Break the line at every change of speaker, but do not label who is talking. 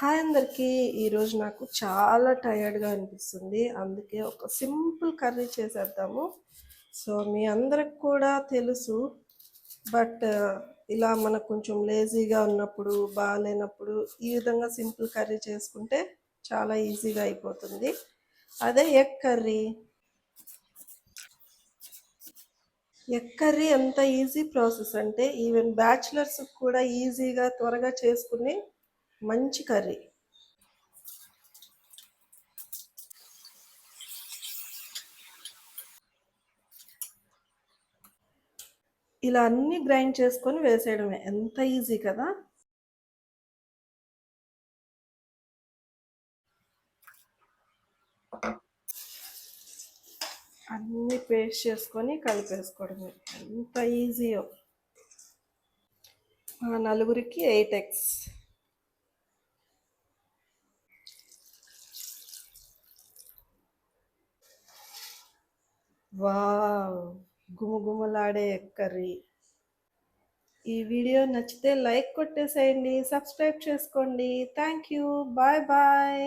Hi అందరికీ. ఈరోజు నాకు చాలా టయర్డ్గా అనిపిస్తుంది. అందుకే ఒక సింపుల్ కర్రీ చేసేద్దాము. సో మీ అందరికి కూడా తెలుసు బట్ ఇలా మనకు కొంచెం లేజీగా ఉన్నప్పుడు బాగాలేనప్పుడు ఈ విధంగా సింపుల్ కర్రీ చేసుకుంటే చాలా ఈజీగా అయిపోతుంది. అదే ఎగ్ కర్రీ. ఎగ్ కర్రీ ఎంత ఈజీ ప్రాసెస్ అంటే ఈవెన్ బ్యాచిలర్స్ కూడా ఈజీగా త్వరగా చేసుకుని మంచి కర్రీ. ఇలా అన్ని గ్రైండ్ చేసుకొని వేసేయడమే. ఎంత ఈజీ కదా? అన్ని పేస్ట్ చేసుకొని కలిపేసుకోవడమే. ఎంత ఈజీయో. మా నలుగురికి ఎయిట్ ఎక్స్ వావ్! గుమగుమలాడే ఎగ్ కర్రీ. ఈ వీడియో నచ్చితే లైక్ కొట్టేసేయండి సబ్స్క్రైబ్ చేసుకోండి. Thank you bye bye.